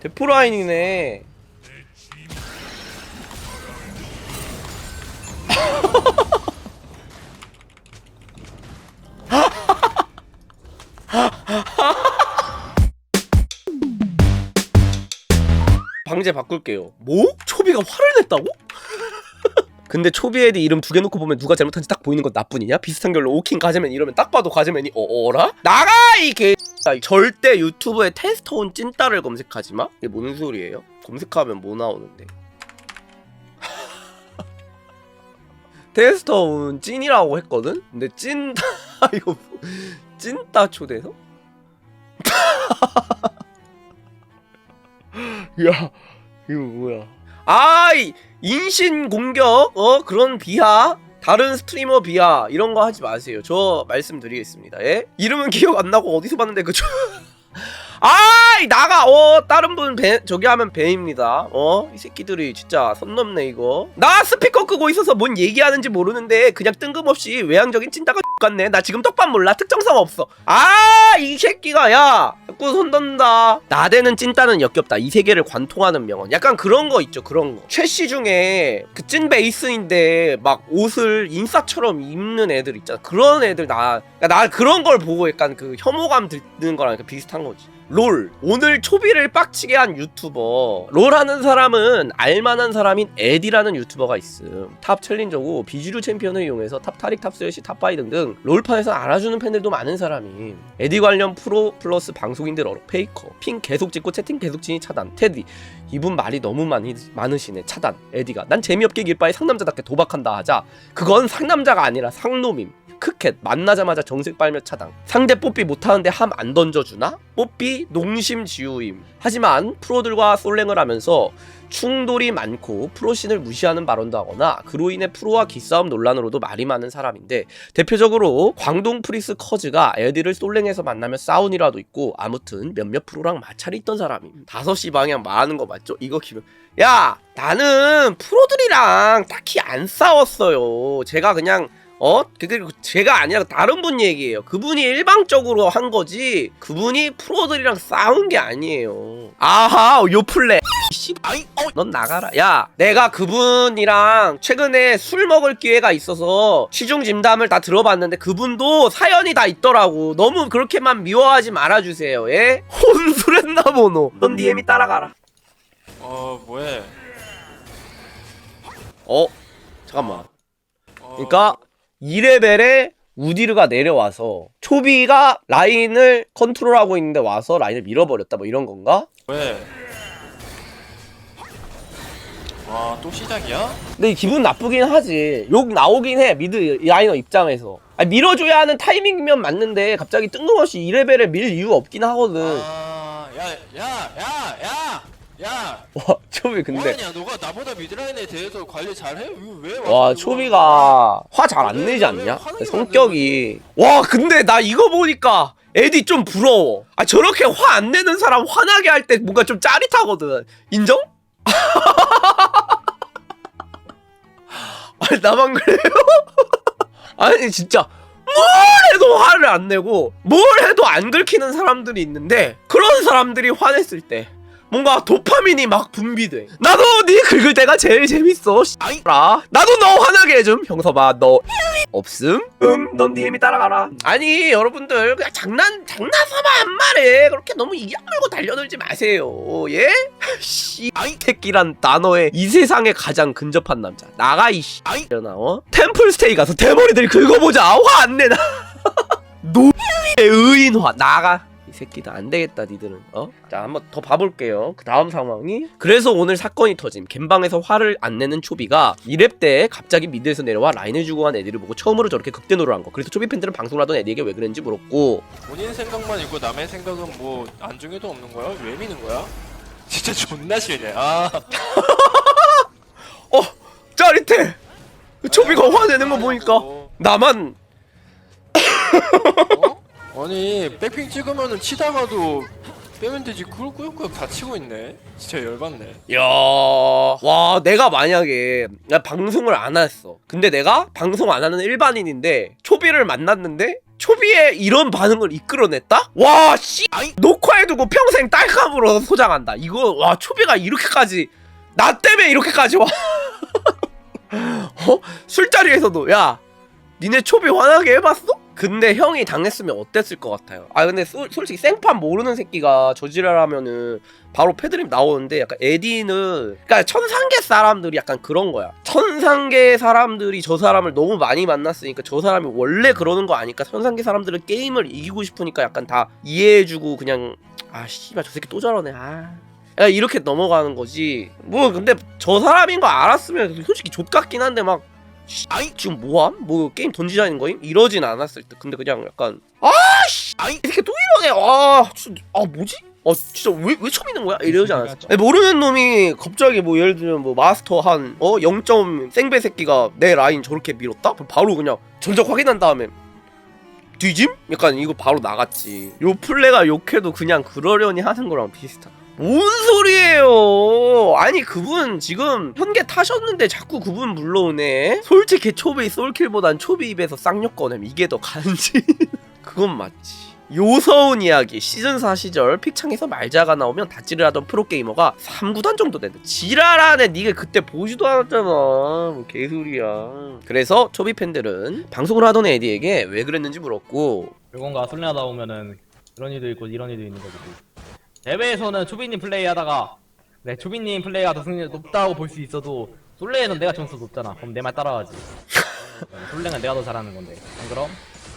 데프라인이네. 방제 바꿀게요. 뭐? 초비가 화를 냈다고? 근데 초비에드 이름 두 개 놓고 보면 누가 잘못한지 딱 보이는 건 나뿐이냐? 비슷한 결로 오킹 가재맨 이러면 딱 봐도 가재맨이 어, 어라? 나가 이 개. 절대 유튜브에 테스터온 찐따를 검색하지 마. 이게 뭔 소리예요? 검색하면 뭐 나오는데? 테스터온 찐이라고 했거든. 근데 찐따 이거 뭐- 찐따 초대서? 야 이거 뭐야? 아이 인신 공격 어 그런 비하 다른 스트리머 비하 이런 거 하지 마세요. 저 말씀드리겠습니다. 예? 이름은 기억 안 나고 어디서 봤는데 그죠? 아이 나가 어 다른 분 배, 저기 하면 배입니다. 어 이 새끼들이 진짜 선 넘네 이거. 나 스피커 끄고 있어서 뭔 얘기하는지 모르는데 그냥 뜬금없이 외향적인 찐따가 같네. 나 지금 떡밥 몰라 특정성 없어. 아 이 새끼가 야 자꾸 손 던다. 나대는 찐따는 역겹다. 이 세계를 관통하는 명언. 약간 그런 거 있죠. 그런 거. 최씨 중에 그 찐 베이스인데 막 옷을 인싸처럼 입는 애들 있잖아. 그런 애들 나, 그러니까 나 그런 걸 보고 약간 그 혐오감 드는 거랑 그 비슷한 거지. 롤. 오늘 초비를 빡치게 한 유튜버. 롤 하는 사람은 알만한 사람인 에디라는 유튜버가 있음. 탑 챌린저고 비주류 챔피언을 이용해서 탑 타릭 탑 스레시 탑 바이 등등 롤판에서 알아주는 팬들도 많은 사람임. 에디 관련 프로 플러스 방송인들 어록 페이커. 핑 계속 찍고 채팅 계속 치니 차단. 테디. 이분 말이 너무 많이 많으시네. 차단. 에디가. 난 재미없게 길바에 상남자답게 도박한다 하자. 그건 상남자가 아니라 상놈임 크켓 만나자마자 정색 빨며 차당. 상대 뽀삐 못하는데 함 안 던져주나? 뽀삐 농심 지우임. 하지만 프로들과 솔랭을 하면서 충돌이 많고 프로신을 무시하는 발언도 하거나 그로 인해 프로와 기싸움 논란으로도 말이 많은 사람인데 대표적으로 광동 프리스 커즈가 에디를 솔랭에서 만나며 싸운이라도 있고 아무튼 몇몇 프로랑 마찰이 있던 사람임. 5시 방향 말하는 거 맞죠? 이거 기분 야! 나는 프로들이랑 딱히 안 싸웠어요. 제가 그냥 어? 그리고 제가 아니라 다른 분 얘기예요. 그분이 일방적으로 한 거지. 그분이 프로들이랑 싸운 게 아니에요. 아하, 요 플레. 씨, 아이, 어, 넌 나가라. 야, 내가 그분이랑 최근에 술 먹을 기회가 있어서 시중 진담을 다 들어봤는데 그분도 사연이 다 있더라고. 너무 그렇게만 미워하지 말아주세요. 예? 혼술했나 보노. 넌 DM이 따라가라. 어 뭐해? 어, 잠깐만. 어, 그러니까 2레벨에 우디르가 내려와서 초비가 라인을 컨트롤하고 있는데 와서 라인을 밀어버렸다 뭐 이런 건가? 왜? 아또 시작이야? 근데 기분 나쁘긴 하지 욕 나오긴 해 미드 라이너 입장에서 아니, 밀어줘야 하는 타이밍이면 맞는데 갑자기 뜬금없이 2레벨에 밀 이유 없긴 하거든 아야야야 야 야 야. 와 초비 근데 뭐하냐 너가 나보다 미드라인에 대해서 관리 잘해? 왜? 와 초비가 화 잘 안 내지 않냐? 성격이 와 근데 나 이거 보니까 에디 좀 부러워 아 저렇게 화 안 내는 사람 화나게 할 때 뭔가 좀 짜릿하거든 인정? 아니 나만 그래요? 아니 진짜 뭘 해도 화를 안 내고 뭘 해도 안 긁히는 사람들이 있는데 그런 사람들이 화냈을 때 뭔가 도파민이 막 분비돼. 나도 네 긁을 때가 제일 재밌어 라. 나도 너 화나게 해줌. 형서봐 너. 없음? 음넌 DM이 따라가라. 아니 여러분들 그냥 장난 장난 삼아 한 말에 그렇게 너무 이악 물고 달려들지 마세요 예? 씨. 아이. 새끼란 단어에 이 세상에 가장 근접한 남자. 나가 이 씨. 아이. 나 어? 템플스테이 가서 대머리들 긁어보자. 화 안 내나 노의 의인화. 나가. 이 새끼들 안 되겠다 니들은 어? 자 한번 더 봐볼게요 그 다음 상황이 그래서 오늘 사건이 터짐 갬방에서 화를 안 내는 초비가 2렙 때 갑자기 미드에서 내려와 라인을 주고 간 애들을 보고 처음으로 저렇게 극대노를 한 거 그래서 초비 팬들은 방송을 하던 애디에게 왜 그랬는지 물었고 본인 생각만 있고 남의 생각은 뭐 안중에도 없는 거야? 왜 미는 거야? 진짜 존나 싫네. 아. 어 짜릿해 초비가 화내는 거 보니까 어? 나만 어? 아니 백핑 찍으면은 치다가도 빼면 되지 그걸 꾸역꾸역 다 치고 있네. 진짜 열받네. 야, 와, 내가 만약에 나 방송을 안 했어. 근데 내가 방송 안 하는 일반인인데 초비를 만났는데 초비의 이런 반응을 이끌어냈다? 와, 씨! 녹화해두고 평생 딸감으로 소장한다. 이거, 와, 초비가 이렇게까지, 나 때문에 이렇게까지 와. 어? 술자리에서도, 야, 니네 초비 화나게 해봤어? 근데 형이 당했으면 어땠을 것 같아요? 아, 근데 소- 솔직히 생판 모르는 새끼가 저지랄하면은 바로 패드립 나오는데 약간 에디는 그러니까 천상계 사람들이 약간 그런 거야. 천상계 사람들이 저 사람을 너무 많이 만났으니까 저 사람이 원래 그러는 거 아니까 천상계 사람들은 게임을 이기고 싶으니까 약간 다 이해해주고 그냥 아 씨발 저 새끼 또 저러네 아 이렇게 넘어가는 거지. 뭐 근데 저 사람인 거 알았으면 솔직히 족 같긴 한데 막 씨, 아이 지금 뭐함? 뭐 게임 던지자는 거임? 이러진 않았을 듯. 근데 그냥 약간 아씨 아이 이 새끼 또 이러네. 아, 진짜, 아 뭐지? 어 진짜 왜왜 처음 있는 거야? 이러지 않았어. 아니, 모르는 놈이 갑자기 뭐 예를 들면 뭐 마스터 한 어0점 생배 새끼가 내 라인 저렇게 밀었다? 그럼 바로 그냥 전적 확인한 다음에 뒤짐? 약간 이거 바로 나갔지. 요 플레가 욕해도 그냥 그러려니 하는 거랑 비슷한. 뭔 소리예요? 아니 그분 지금 현계 타셨는데 자꾸 그분 물러오네. 솔직히 초비 솔킬보단 초비 입에서 쌍욕 꺼냄 이게 더 간지. 그건 맞지. 요서운 이야기 시즌4 시절 픽창에서 말자가 나오면 다찌를 하던 프로게이머가 3구단 정도 된다 지랄하네 니가 그때 보지도 않았잖아 뭐 개소리야 그래서 초비 팬들은 방송을 하던 에디에게 왜 그랬는지 물었고 일본가 술래하다 오면은 그런 일도 있고 이런 일도 있는 거고 대회에서는 초비님 플레이하다가 네 초비님 플레이가 더 승률 높다고 볼 수 있어도 솔레에는 내가 점수 높잖아 그럼 내 말 따라가지 솔레는 내가 더 잘하는 건데 안 그럼?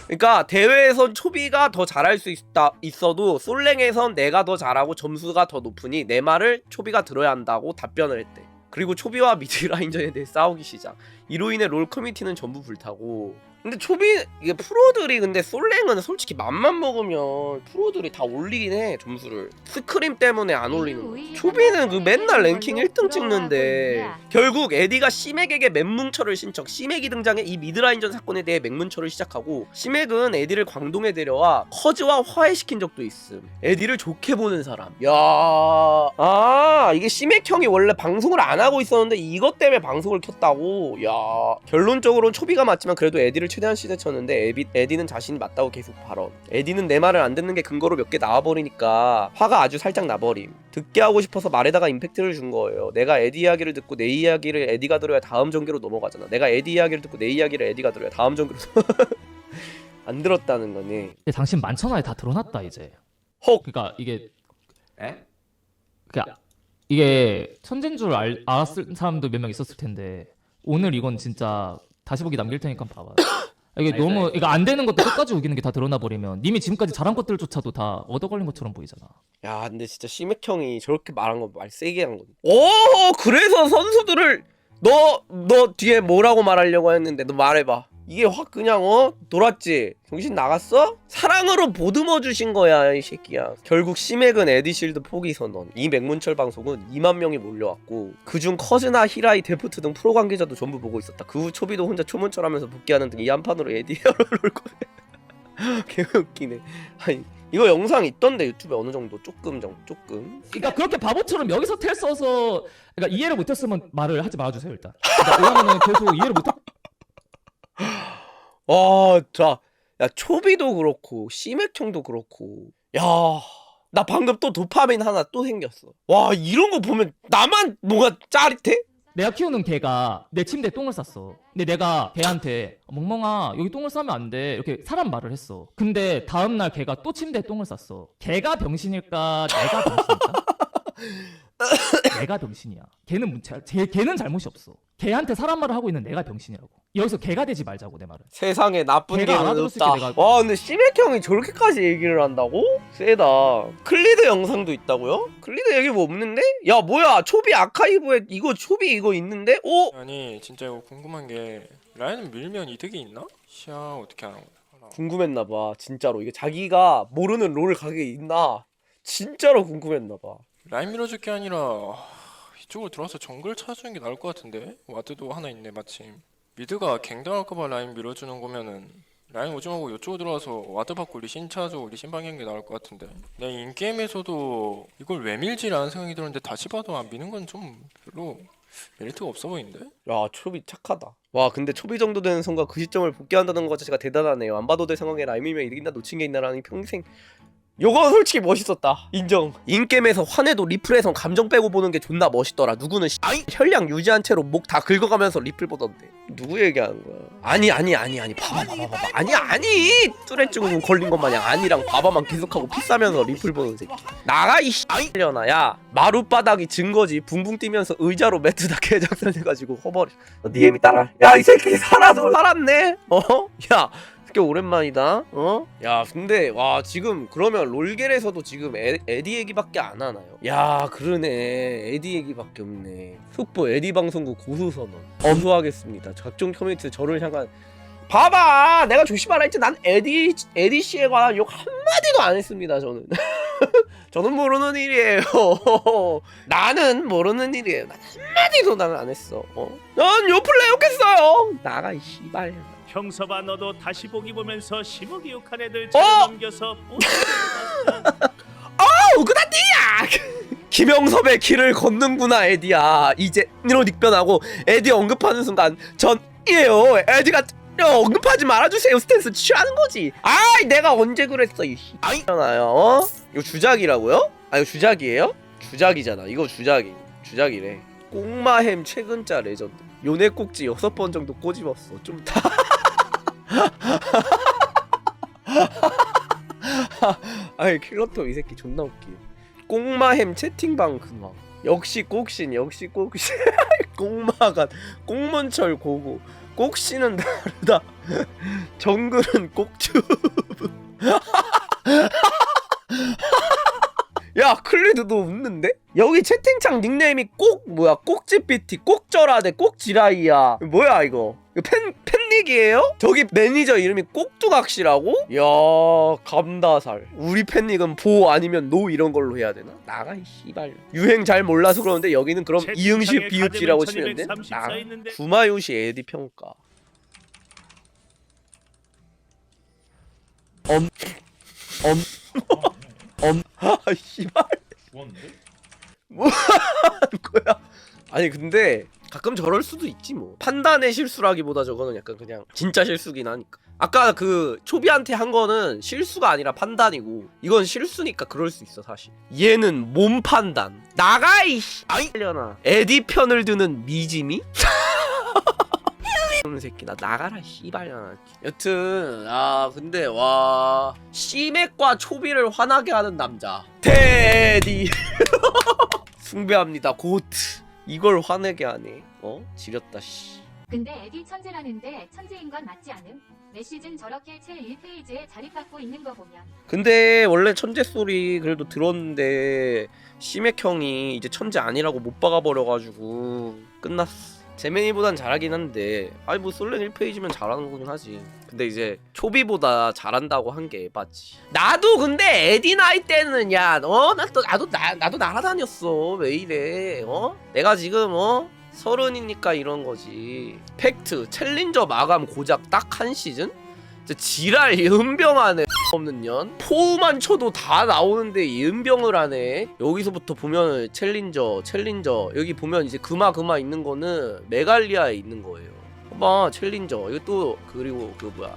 그러니까 대회에선 초비가 더 잘할 수 있다 있어도 솔랭에선 내가 더 잘하고 점수가 더 높으니 내 말을 초비가 들어야 한다고 답변을 했대. 그리고 초비와 미드라인전에 대해 싸우기 시작. 이로 인해 롤 커뮤니티는 전부 불타고. 근데 초비 이게 프로들이 근데 솔랭은 솔직히 맘만 먹으면 프로들이 다 올리긴 해 점수를. 스크림 때문에 안 올리는 거. 초비는 그 맨날 랭킹 1등 찍는데 결국 에디가 시맥에게 맹문철을 신청 시맥이 등장해 이 미드라인전 사건에 대해 맹문철을 시작하고 시맥은 에디를 광동에 데려와 커즈와 화해시킨 적도 있음. 에디를 좋게 보는 사람. 야아 이게 시맥 형이 원래 방송을 안 하고 있었는데 이것 때문에 방송을 켰다고 야 결론적으로는 초비가 맞지만 그래도 에디를 최대한 시대쳤는데 에비, 에디는 자신이 맞다고 계속 발언 에디는 내 말을 안 듣는 게 근거로 몇 개 나와버리니까 화가 아주 살짝 나버림 듣게 하고 싶어서 말에다가 임팩트를 준 거예요. 내가 에디 이야기를 듣고 내 이야기를 에디가 들어야 다음 전개로 넘어가잖아. 내가 에디 이야기를 듣고 내 이야기를 에디가 들어야 다음 전개로 안 들었다는 거니. 근데 당신 만천하에 다 드러났다 이제. 헉. 그러니까 이게 에? 그러니까 이게 천재인 줄 알, 알았을 사람도 몇 명 있었을 텐데 오늘 이건 진짜 다시 보기 남길 테니까 봐봐. 이게 알겠어, 너무 알겠어. 이거 안 되는 것도 끝까지 우기는 게 다 드러나 버리면 님이 지금까지 잘한 것들조차도 다 얻어 걸린 것처럼 보이잖아. 야, 근데 진짜 시맥 형이 저렇게 말한 거 말 세게 한 건. 오, 그래서 선수들을 너 너 뒤에 뭐라고 말하려고 했는데 너 말해봐. 이게 확 그냥 어 돌았지. 정신 나갔어? 사랑으로 보듬어 주신 거야 이 새끼야. 결국 시맥은 에디실드 포기 선언. 이 맥문철 방송은 2만 명이 몰려왔고 그중 커즈나 히라이 데프트 등 프로 관계자도 전부 보고 있었다. 그 후 초비도 혼자 초문철하면서 복귀하는 등 이 한판으로 에디어를 올 거네. 개 웃기네. 아니 이거 영상 있던데 유튜브에 어느 정도 조금 정 조금. 그러니까 그렇게 바보처럼 여기서 텔 써서 그러니까 이해를 못했으면 말을 하지 말아주세요 일단. 그러니까 왜냐면은 계속 이해를 못했. 와, 자, 야 초비도 그렇고 시맥형도 그렇고, 야, 나 방금 또 도파민 하나 또 생겼어. 와, 이런 거 보면 나만 뭐가 짜릿해? 내가 키우는 개가 내 침대에 똥을 쌌어. 근데 내가 개한테 멍멍아 여기 똥을 싸면 안 돼. 이렇게 사람 말을 했어. 근데 다음 날 개가 또 침대에 똥을 쌌어. 개가 병신일까? 내가 병신일까? 내가 병신이야. 걔는 문- 제, 걔는 잘못이 없어. 걔한테 사람 말을 하고 있는 내가 병신이라고. 여기서 개가 되지 말자고 내 말은. 세상에 나쁜 걔가 알아들을 없다. 내가- 와, 근데 시맥 형이 저렇게까지 얘기를 한다고? 세다. 클리드 영상도 있다고요? 클리드 얘기 뭐 없는데? 야, 뭐야? 초비 아카이브에 이거 초비 이거 있는데? 오, 아니 진짜 이거 궁금한 게 라인은 밀면 이득이 있나? 시야 어떻게 하는 거야? 궁금했나 봐. 진짜로 이게 자기가 모르는 롤 가게 있나? 진짜로 궁금했나 봐. 라인 밀어줄 게 아니라 아, 이쪽으로 들어와서 정글 찾아주는 게 나을 것 같은데? 와드도 하나 있네 마침. 미드가 갱당할까봐 라인 밀어주는 거면은 라인 오지 말고 이쪽으로 들어와서 와드 받고 리신 찾아주고 리신 방향인 게 나을 것 같은데? 내 인게임에서도 이걸 왜 밀지라는 생각이 들었는데 다시 봐도 안 미는 건 좀 별로 메리트가 없어 보이는데? 야 초비 착하다. 와 근데 초비 정도 되는 선가 그 시점을 복귀한다는 것 자체가 대단하네요. 안 봐도 될 상황에 라임이면 이긴다 놓친 게 있나라는 평생 요거 솔직히 멋있었다. 인정. 인게임에서 화내도 리플에선 감정 빼고 보는 게 존나 멋있더라. 누구는 씨, 혈량 유지한 채로 목 다 긁어가면서 리플 보던데. 누구 얘기하는 거야? 아니 아니 아니 아니. 봐봐 봐봐 봐봐. 아니 아니 뚜레 증후군 걸린 것 마냥 아니랑 봐봐만 계속하고 피 싸면서 리플 보는 새끼. 나가 이씨! 려나 야. 마룻바닥이 증거지. 붕붕 뛰면서 의자로 매트 다 개작살돼가지고 허버리 너 DM이 따라. 야 이 새끼 살아도 살았네? 어? 야 꽤 오랜만이다. 어? 야, 근데 와 지금 그러면 롤겔에서도 지금 에, 에디 얘기밖에 안 하나요? 야, 그러네. 에디 얘기밖에 없네. 속보 에디 방송국 고수 선언. 엄수하겠습니다. 각종 커뮤니티 저를 향한 봐봐, 내가 조심하라 했지. 난 에디 에디 씨에 관한 욕 한마디도 안 했습니다. 저는. 저는 모르는 일이에요. 나는 모르는 일이에요. 난 한마디도 나는 안 했어. 어? 난 요플레 욕했어요. 나가 이 씨발. 형서봐 너도 다시 보기 보면서 10억 이육한 애들 어? 잘 넘겨서 어우 그다띠야! 김영섭의 길을 걷는구나 에디야. 이제 이런 익변하고 에디 언급하는 순간 전이에요. 에디가 야, 언급하지 말아주세요. 스탠스 취하는 거지. 아이 내가 언제 그랬어 이 아이잖아요. 어? 이거 주작이라고요? 아 이거 주작이에요? 주작이잖아. 이거 주작이. 주작이래. 꼬마햄 최근자 레전드. 요네 꼭지 여섯 번 정도 꼬집었어. 좀다 아이 킬러터 이 새끼 존나 웃기. 꽁마햄 채팅방 근황. 역시 꼭신 역시 꼭신. 꽁마가 꽁문철 고고. 꼭신은 다르다. 정글은 꼭튜브. 야 클리드도 웃는데? 여기 채팅창 닉네임이 꼭 뭐야 꼭지비티 꼭절하대 꼭지라이야 뭐야 이거 팬 팬닉이에요? 저기 매니저 이름이 꼭두각시라고? 야 감다살 우리 팬닉은 보 아니면 노 이런 걸로 해야 되나? 나가 이 씨발 유행 잘 몰라서 그러는데 여기는 그럼 이응시 비읍시라고 치면 돼? 나 구마유시 에디 평가 아 씨발. 뭐 하는 거야? 아니 근데 가끔 저럴 수도 있지 뭐. 판단의 실수라기보다 저거는 약간 그냥 진짜 실수긴 하니까. 아까 그 초비한테 한 거는 실수가 아니라 판단이고 이건 실수니까 그럴 수 있어 사실. 얘는 몸 판단. 나가 이씨! 아이 려나 에디 편을 드는 미지미? 이런 새끼 나 나가라 씨발년아 여튼 아 근데 와 시맥과 초비를 화나게 하는 남자. 테디. 숭배합니다 고트. 이걸 화내게 하네. 어? 지렸다 씨. 근데 에디 천재라는데 천재인 건 맞지 않음? 매 시즌 저렇게 제 1페이지에 자립받고 있는 거 보면. 근데 원래 천재 소리 그래도 들었는데 시맥 형이 이제 천재 아니라고 못 박아버려가지고 끝났어 제메니보단 잘하긴 한데 아니 뭐 솔랭 1페이지면 잘하는 거긴 하지. 근데 이제 초비보다 잘한다고 한 게 에바지. 나도 근데 에디 나이 때는 야어? 나도 나도 나, 나도 날아다녔어. 왜 이래? 어? 내가 지금 어? 서른이니까 이런 거지. 팩트 챌린저 마감 고작 딱 한 시즌 진짜 지랄 은병하네 없는 년? 포우만 쳐도 다 나오는데 은병을 하네 여기서부터 보면 챌린저 챌린저. 여기 보면 이제 그마 그마 있는 거는 메갈리아에 있는 거예요. 봐봐 챌린저. 이거 또 그리고 그 뭐야?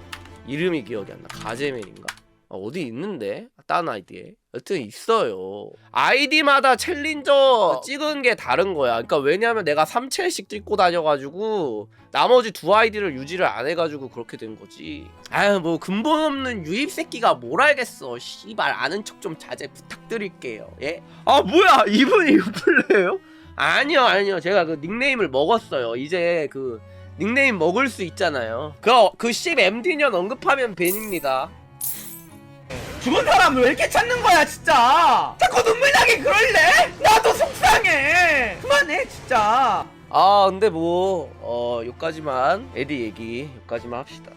이름이 기억이 안 나. 가제멜인가? 아, 어디 있는데 딴 아이디에? 여튼 있어요. 아이디마다 챌린저 찍은 게 다른 거야. 그러니까 왜냐면 내가 3첼씩 찍고 다녀가지고 나머지 두 아이디를 유지를 안 해가지고 그렇게 된 거지. 아유 뭐 근본 없는 유입 새끼가 뭘 알겠어. 씨발 아는 척 좀 자제 부탁드릴게요. 예? 아 뭐야! 이분이 유플레예요? 아니요 아니요. 제가 그 닉네임을 먹었어요. 이제 그 닉네임 먹을 수 있잖아요. 그, 그 10MD년 언급하면 벤입니다 죽은 사람 왜 이렇게 찾는 거야 진짜 자꾸 눈물 나게 그럴래? 나도 속상해 그만해 진짜 아 근데 뭐어 요까지만 에디 얘기 요까지만 합시다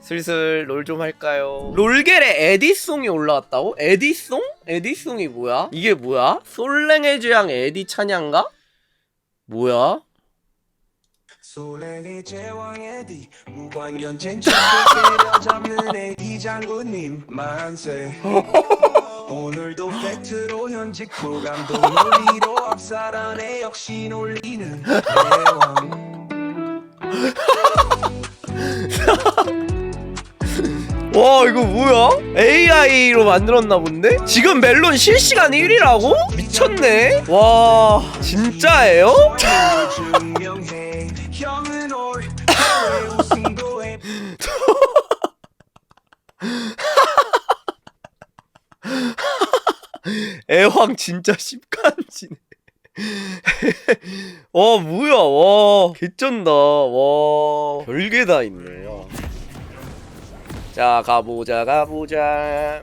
슬슬 롤 좀 할까요 롤겔에 에디송이 올라왔다고? 에디송? 에디송이 뭐야? 이게 뭐야? 솔랭의 죄양 에디 찬양가? 뭐야? 소랭의 제왕의 뒤 무관견 쟁취를 때려잡는 애기 장군님 만세 오늘도 팩트로 현직 호감도 논리로 앞살아내 역시 놀리는 대왕 와 이거 뭐야? AI로 만들었나 본데? 지금 멜론 실시간 1위라고? 미쳤네 와 진짜예요? 애황 진짜 십간지네. 와 뭐야 와 개쩐다 와. 별게 다 있네 야. 자 가보자 가보자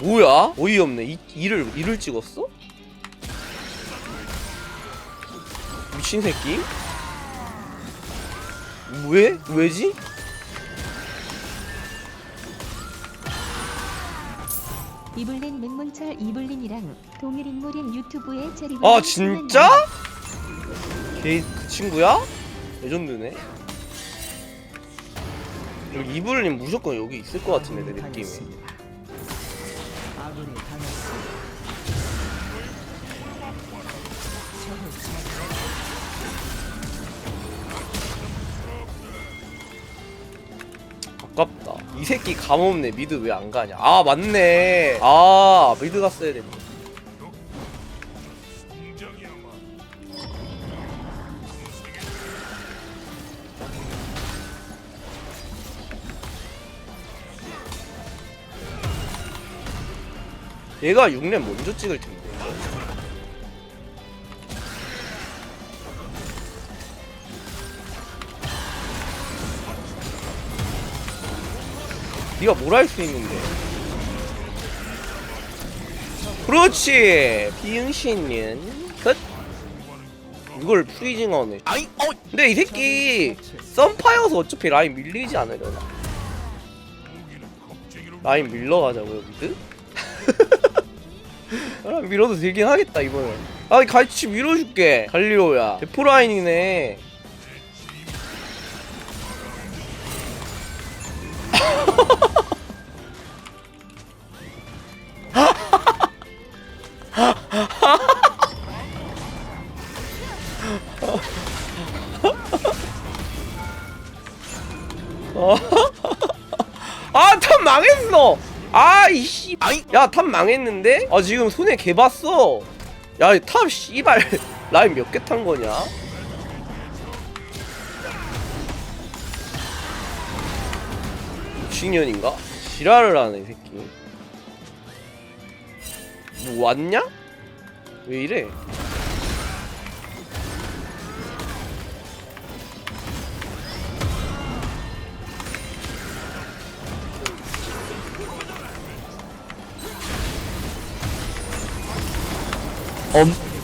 뭐야? 어이없네 이, 이를 이를 찍었어? 미친 새끼? 왜? 왜지? 이블린 맹문철 이블린이랑 동일 인물인 유튜브에 체리 아 진짜? 걔 그 친구야? 레전드네. 여기 이블린 무조건 여기 있을 것 같은데 내 느낌에. 아깝다. 이 새끼 감 없네. 미드 왜 안 가냐? 아 맞네. 아 미드 갔어야 됐네. 얘가 6렙 먼저 찍을 텐데. 네가 뭘 할 수 있는데? 그렇지. 비응신년 끝. 이걸 프리징하네. 아이, 어. 근데 이 새끼 썬파여서 어차피 라인 밀리지 않으려나? 라인 밀러 가자고요, 미드? 아, 밀어도 되긴 하겠다 이번엔. 아, 같이 밀어줄게. 갈리오야. 대포 라인이네. 이씨. 야, 탑 망했는데? 아, 지금 손에 개 봤어. 야, 이탑 씨발 라인 몇 개 탄 거냐? 미친년인가? 지랄을 하네, 이 새끼. 뭐 왔냐? 왜 이래?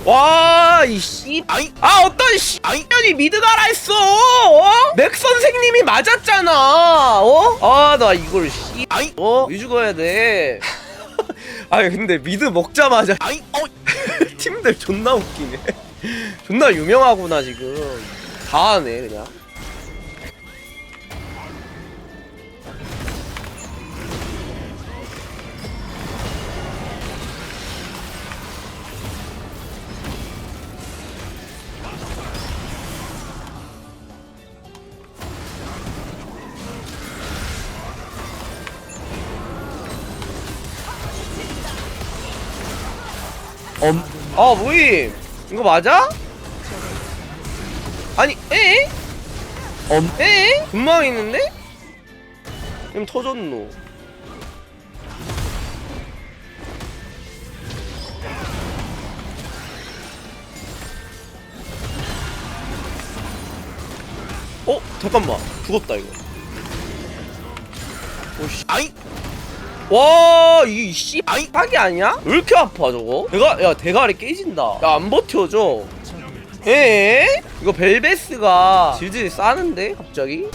와, 이 씨. 아, 어떤 씨. 년이 미드 가라 했어. 어? 맥 선생님이 맞았잖아. 어? 아, 나 이걸 씨. 어? 왜 죽어야 돼? 아니, 근데 미드 먹자마자 팀들 존나 웃기네. 존나 유명하구나, 지금. 다 하네, 그냥. 아 모임 이거 맞아? 아니 에? 엄 에? 금방 있는데? 그럼 터졌노 어? 잠깐만 죽었다 이거 오씨 아이 와, 이 씨, 딱이 아니야? 왜 이렇게 아파 저거? 대가, 야 대가리 깨진다. 야 안 버텨져. 에? 이거 벨베스가 질질 싸는데 갑자기?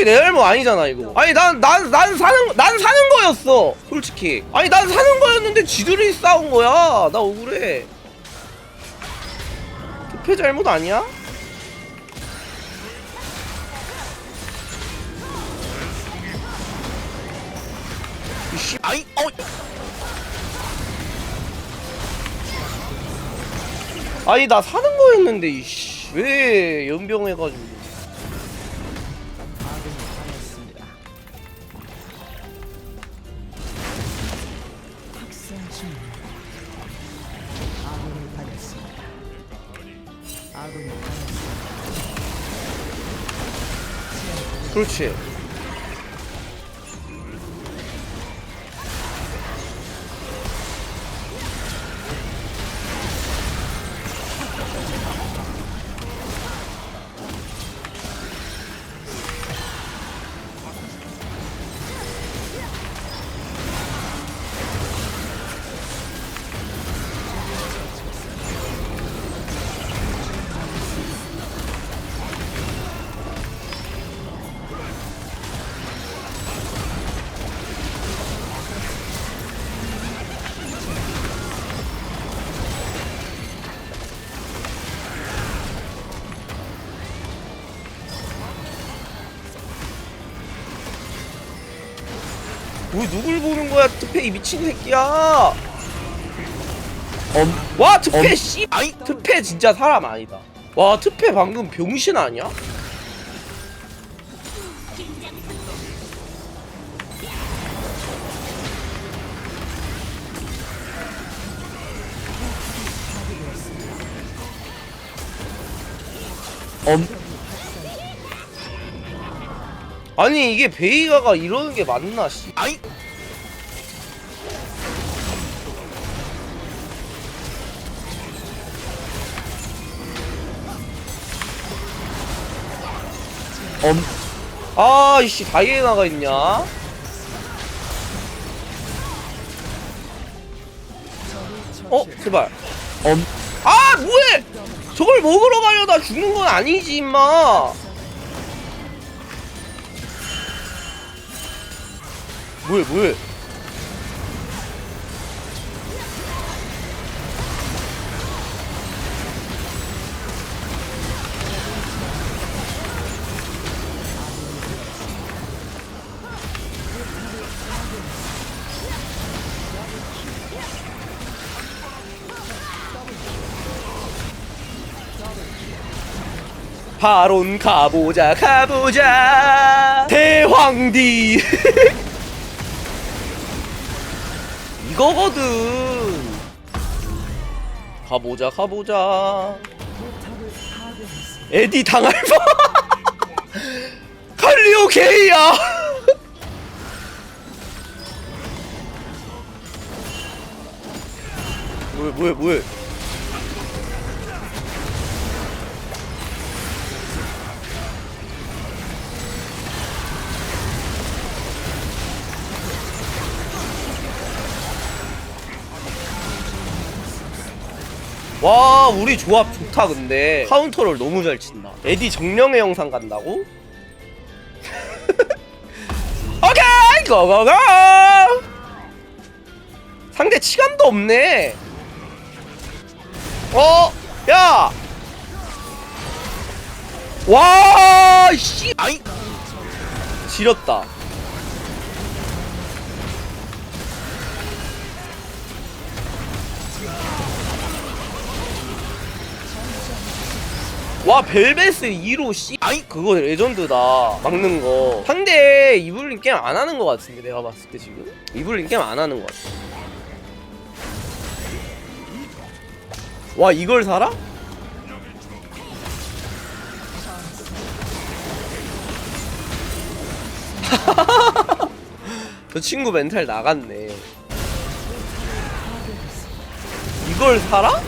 솔직히 내 잘못 아니잖아 이거. 아니 난 난 난 사는 거- 난 사는 거였어. 솔직히. 아니 난 사는 거였는데 지들이 싸운 거야. 나 억울해. 투표 잘못 아니야? 이씨 아이 어. 아니 나 사는 거였는데 이씨 왜 연병 해가지고. 그렇지. 뭐 누굴 보는 거야 트페 이 미친 새끼야? 와 트페 씨. 아이 트페 진짜 사람 아니다. 와 트페 방금 병신 아니야? 아니 이게 베이가가 이러는 게 맞나 씨. 아이! 아 이씨 다이애나가 있냐? 어 제발. 아 뭐해! 저걸 먹으러 가려다 죽는 건 아니지 임마 뭐해 뭐해? 바론 가보자 가보자. 대황디 이거거든. 가보자 가보자. 에디 당할 뻔 칼리오 게이야. 뭐해 뭐해 뭐해 와 우리 조합 좋다 근데 카운터를 너무 잘 친다 에디 정령의 영상 간다고? 오케이 고고고 상대 치감도 없네 어? 야! 와, 씨, 아이, 지렸다. 와 벨베스 2로 씨. 아이 그거 레전드다. 막는 거. 상대 이블린 게임 안 하는 거 같은데 내가 봤을 때 지금? 이블린 게임 안 하는 거 같아. 와 이걸 살아? 저 친구 멘탈 나갔네. 이걸 살아?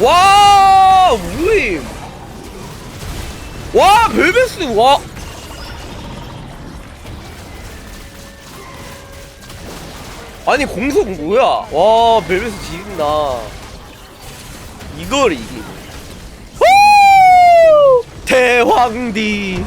와 와, 우임. 와, 벨베스, 와. 아니, 공속 뭐야? 와, 벨베스 지린다. 이걸 이기. 후! 대황디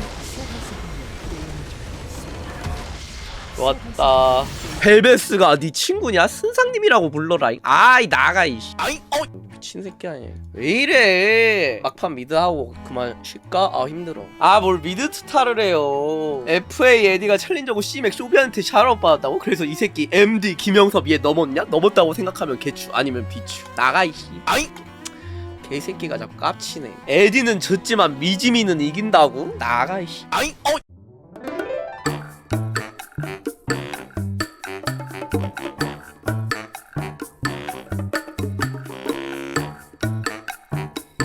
왔다 벨베스가 네 친구냐? 순상님이라고 불러라 이- 아이 나가 이씨 아이 어 미친 새끼 아니야 왜 이래? 막판 미드 하고 그만 쉴까? 아 힘들어. 아 뭘 미드 투타를 해요. FA 에디가 챌린저고 C맥 쇼비한테 샤롯 받았다고? 그래서 이 새끼 MD 김영섭 얘 넘었냐? 넘었다고 생각하면 개추 아니면 비추. 나가 이씨. 아이! 개새끼가 자꾸 깝치네. 에디는 졌지만 미지미는 이긴다고? 나가 이씨. 아이 어